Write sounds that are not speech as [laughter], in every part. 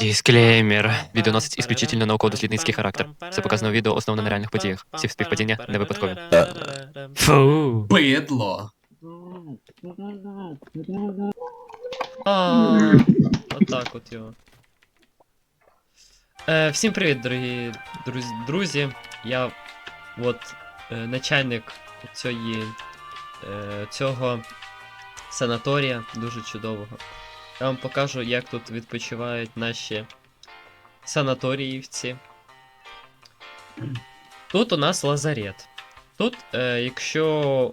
Дисклеймер. Відео носить исключительно науково-дослідницький характер. Все показано у відео основано на реальних подіях. Всі співпадіння не випадкові. Фу. Бидло. А, Отак от його. Е, всім привіт, дорогі друзі. друзі. Я от е, начальник цієї, е, цього санаторія, дуже чудового. Я вам покажу, як тут відпочивають наші санаторіївці. Тут у нас лазарет. Тут, е, якщо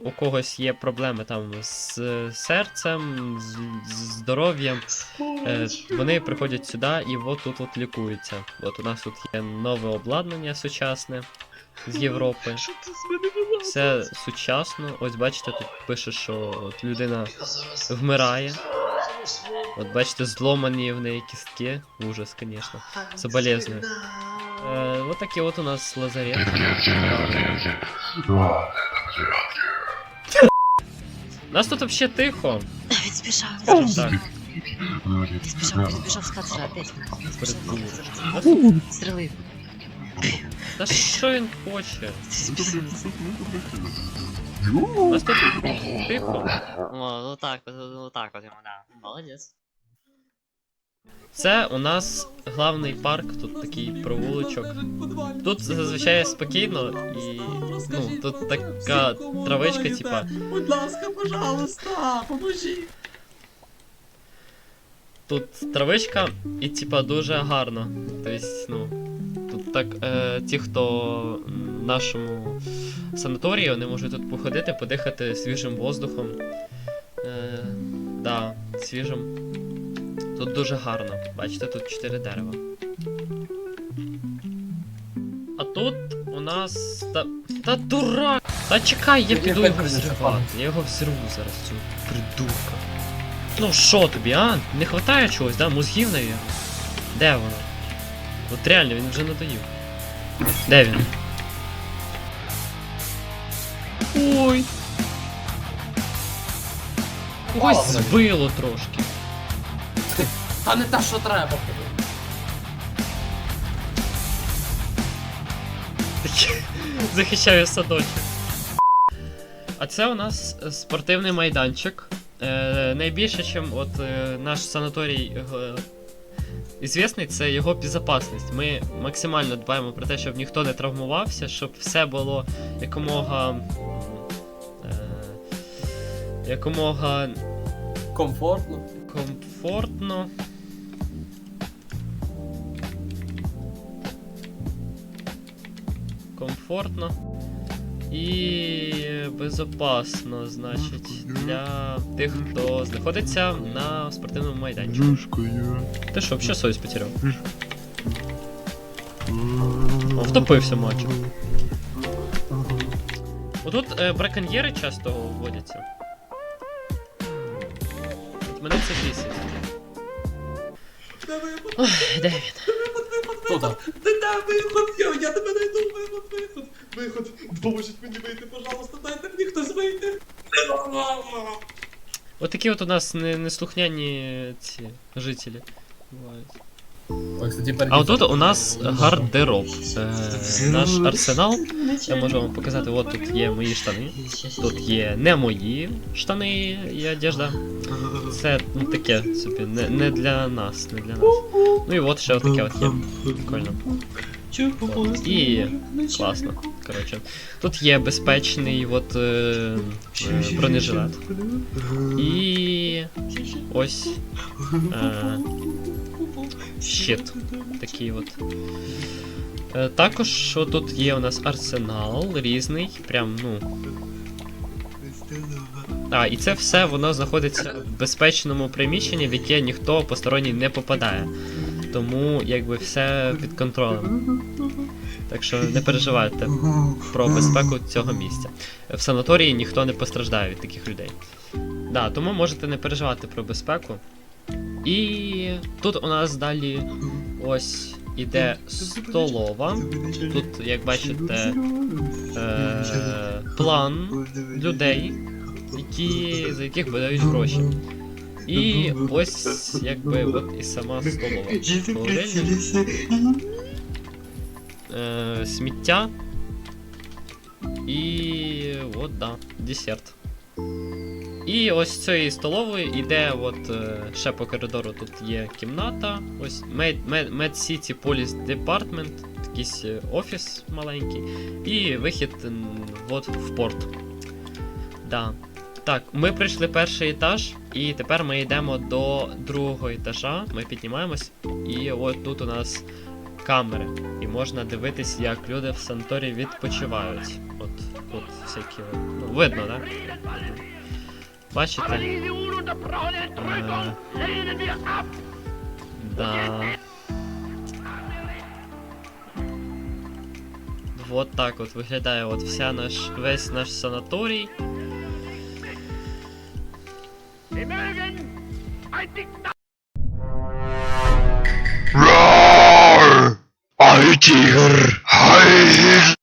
у когось є проблеми там з серцем, з, з здоров'ям, е, вони приходять сюди і от тут от лікуються. От у нас тут є нове обладнання сучасне з Європи. Все сучасно. Ось бачите, тут пише, що от людина вмирає. От бачите, зломані в неї кістки. Ужас, звісно. Соболезную. Е, от такий от у нас лазарет. У нас тут вообще тихо. Він збіжав, Скажем так. він збіжав, він збіжав з кацера опять. Придурок. Стрелив. Та що він хоче? Тихо. О, ну так, ну так от йому, да. Молодець. Це у нас главний парк, тут такий провулочок. Тут зазвичай спокійно і. Ну, тут така травичка, типа. Будь ласка, пожалуйста, поможіть. Тут травичка і типа дуже гарно. Тобто, ну. Так, е, ті, хто в нашому санаторії, вони можуть тут походити, подихати свіжим воздухом. Е, да, свіжим. Тут дуже гарно. Бачите, тут чотири дерева. А тут у нас. Та, та дурак! Та чекай, я піду його взривати. Я його взірву зараз, цього придурка. Ну що тобі, а? Не хватає чогось, да? Мозгів навіть? Де воно? От реально, він вже надоїв. Де він? Ой. Ось збило трошки. А не та, що треба. [laughs] Захищаю садочок. А це у нас спортивний майданчик. Е, найбільше, чим от е, наш санаторій е, ізвісний, це його безпечність. Ми максимально дбаємо про те, щоб ніхто не травмувався, щоб все було якомога. Е, якомога Комфортно. комфортно. Комфортно і безопасно, значить, для тих, хто знаходиться на спортивному майданчику. Ти що, взагалі совість потеряв? Втопився мальчик. Отут е, браконьєри часто вводяться. Мене це бісить. Ой, де він? Хто там? Дай де виход? Я, я тебе найду, виход, виход. Виход. Допоможіть мені вийти, пожалуйста, дайте мені хтось вийти. Отакі такі от у нас не- неслухняні ці жителі бувають. Ой, кстати, А отут у нас гардероб. Е, наш арсенал. Я можу вам показати, от тут є мої штани. Тут є не мої штани і одежда. Це ну, таке собі, не, не для нас, не для нас. Ну і от ще отаке от є. Прикольно. От. І класно. Коротше. Тут є безпечний от, е, бронежилет. І ось е, щит. Такий от. Е, також тут є у нас арсенал різний. Прям, ну. А, і це все воно знаходиться в безпечному приміщенні, в яке ніхто посторонній не попадає. Тому якби все під контролем. Так що не переживайте про безпеку цього місця. В санаторії ніхто не постраждає від таких людей. Да, тому можете не переживати про безпеку. І тут у нас далі ось іде столова. Тут, як бачите, е, план людей, які, за яких видають гроші. І ось якби от і сама столова. Е, сміття. І от да, десерт. І ось з цієї столової іде от е, ще по коридору тут є кімната. Ось Med, City Police Department, якийсь е, офіс маленький. І вихід от в порт. Да. Так, ми прийшли перший етаж, і тепер ми йдемо до другого етажа. Ми піднімаємось, і от тут у нас камери. І можна дивитись, як люди в санаторії відпочивають. От тут всякі. Ну, видно, так? Бачите? Да. Вот так от виглядає от вся наш, весь наш санаторій. Roar! Тигр! Ай!